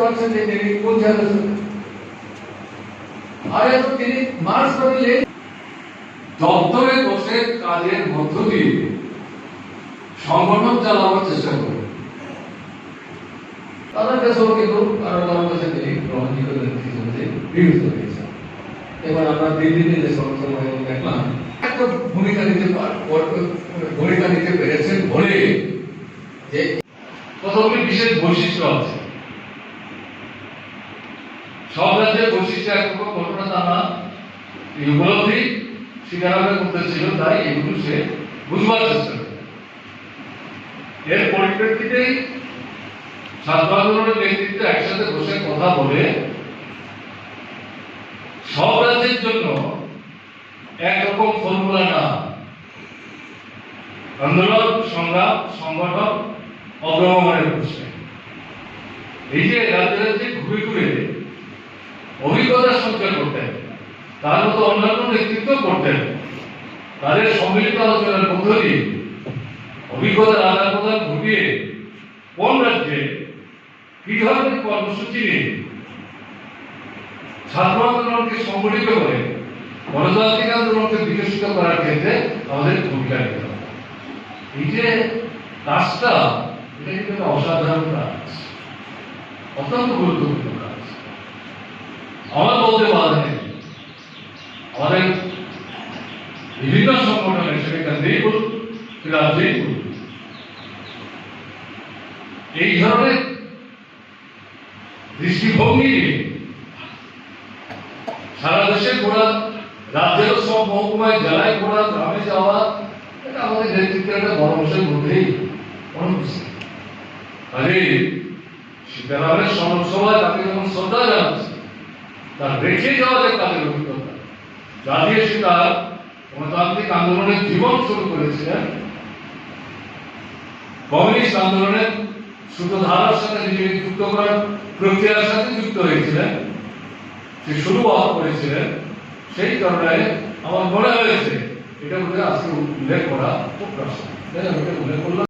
পারছেন যে তিনি কোন তিনি দপ্তরে বসে কাজের মধ্য দিয়ে। সংগঠন চেষ্টা করে তাদের কাছেও কিন্তু কাছে তিনি গ্রহণযোগ্য বিবেচিত হয়েছেন। এবার আমরা দিল্লি যে দেখলাম ভূমিকা নিতে ভূমিকা নিতে পেরেছেন বলে যে বিশেষ বৈশিষ্ট্য আছে। সব রাজ্যের বৈশিষ্ট্য একরকম ঘটনা না। এই উপলব্ধি করতেছিল তাই এগুলো সে বুঝবার চেষ্টা এর পরিপ্রেক্ষিতেই ছাত্র আন্দোলনের নেতৃত্বে একসাথে বসে কথা বলে, সব রাজ্যের জন্য একরকম ফর্মুলা না। আন্দোলন, সংগ্রাম, সংগঠন অগ্রগমনের প্রশ্নে। এই যে রাজ্যে ঘুরে ঘুরে করতেন। তার মতো অন্যান্য নেতৃত্ব করতেন। তাদের সম্মিলিত আলোচনার মধ্য দিয়ে অভিজ্ঞতার আদান প্রদান ঘটিয়ে কোন রাজ্যে কি ধরনের কর্মসূচি নিয়ে ছাত্র আন্দোলনকে সংগঠিত করে গণতান্ত্রিক আন্দোলনকে বিকশিত করার ক্ষেত্রে আমাদের ভূমিকা নিতে এই যে কাজটা, এটা কিন্তু একটা অসাধারণ কাজ। অত্যন্ত গুরুত্বপূর্ণ। আমার বলতে বাধা নেই। আমাদের বিভিন্ন সংগঠনের সেটা কেন্দ্রেই বলুন রাজ্যেই বলুন এই ধরনের দৃষ্টিভঙ্গি সারা দেশে ঘোরা রাজ্যের সব মহকুমায়, জেলায় ঘোরা গ্রামে যাওয়া, এটা আমাদের নেতৃত্বের একটা অংশের মধ্যেই অনুপস্থিত আরে সীতারামের সমাজ তাকে যখন শ্রদ্ধা জানাচ্ছে তার রেখে যাওয়া যে কাজের অভিজ্ঞতা। জাতীয় সীতা গণতান্ত্রিক আন্দোলনের জীবন শুরু করেছিলেন কমিউনিস্ট আন্দোলনের সূত্রধারার সাথে নিজেকে যুক্ত করার প্রক্রিয়ার সাথে যুক্ত হয়েছিলেন সে শুরুয়াত করেছিলেন সেই কারণে আমার মনে হয়েছে, এটা বোধহয় আজকে উল্লেখ করা খুব আমি উল্লেখ করলাম।